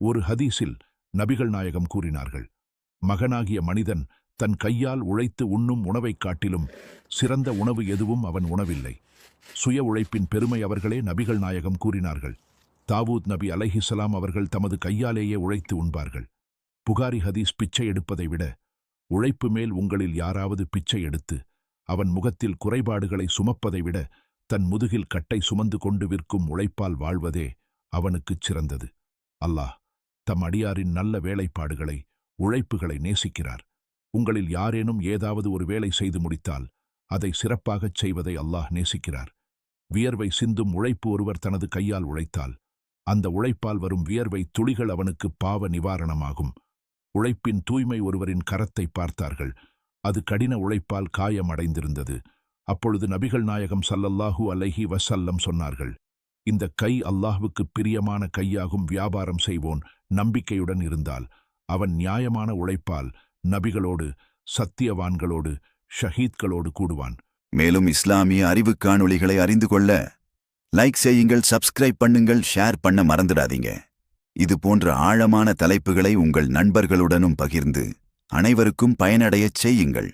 ஒரு ஹதீஸில் நபிகள் நாயகம் கூறினார்கள் மகனாகிய மனிதன் தன் கையால் உழைத்து உண்ணும் உணவைக் காட்டிலும் சிறந்த உணவு எதுவும் அவன் உணவில்லை. சுய உழைப்பின் பெருமை அவர்களே நபிகள் நாயகம் கூறினார்கள். தாவூத் நபி அலஹிசலாம் அவர்கள் தமது கையாலேயே உழைத்து உண்பார்கள். புகாரி ஹதீஸ் பிச்சை எடுப்பதை விட உழைப்பு மேல் உங்களில் யாராவது பிச்சை எடுத்து அவன் முகத்தில் குறைபாடுகளை சுமப்பதை விட தன் முதுகில் கட்டை சுமந்து கொண்டு விற்கும் உழைப்பால் வாழ்வதே அவனுக்குச் சிறந்தது. அல்லாஹ் தம் அடியாரின் நல்ல வேலைப்பாடுகளை உழைப்புகளை நேசிக்கிறார். உங்களில் யாரேனும் ஏதாவது ஒரு வேலை செய்து முடித்தால் அதை சிறப்பாகச் செய்வதை அல்லாஹ் நேசிக்கிறார். வியர்வை சிந்தும் உழைப்பு ஒருவர் தனது கையால் உழைத்தால் அந்த உழைப்பால் வரும் வியர்வை துளிகள் அவனுக்கு பாவ நிவாரணமாகும். உழைப்பின் தூய்மை ஒருவரின் கரத்தை பார்த்தார்கள். அது கடின உழைப்பால் காயமடைந்திருந்தது. அப்பொழுது நபிகள் நாயகம் சல்லல்லாஹூ அலைஹி வசல்லம் சொன்னார்கள் இந்த கை அல்லாஹ்வுக்கு பிரியமான கையாகும் வியாபாரம் செய்வோன் நம்பிக்கையுடன் இருந்தால் அவன் நியாயமான உழைப்பால் நபிகளோடு சத்தியவான்களோடு ஷஹீத்களோடு கூடுவான். மேலும் இஸ்லாமிய அறிவு காணொளிகளை அறிந்து கொள்ள லைக் செய்யுங்கள் சப்ஸ்கிரைப் பண்ணுங்கள் ஷேர் பண்ண மறந்துடாதீங்க. இது போன்ற ஆழமான தலைப்புகளை உங்கள் நண்பர்களுடனும் பகிர்ந்து அனைவருக்கும் பயனடையச் செய்யுங்கள்.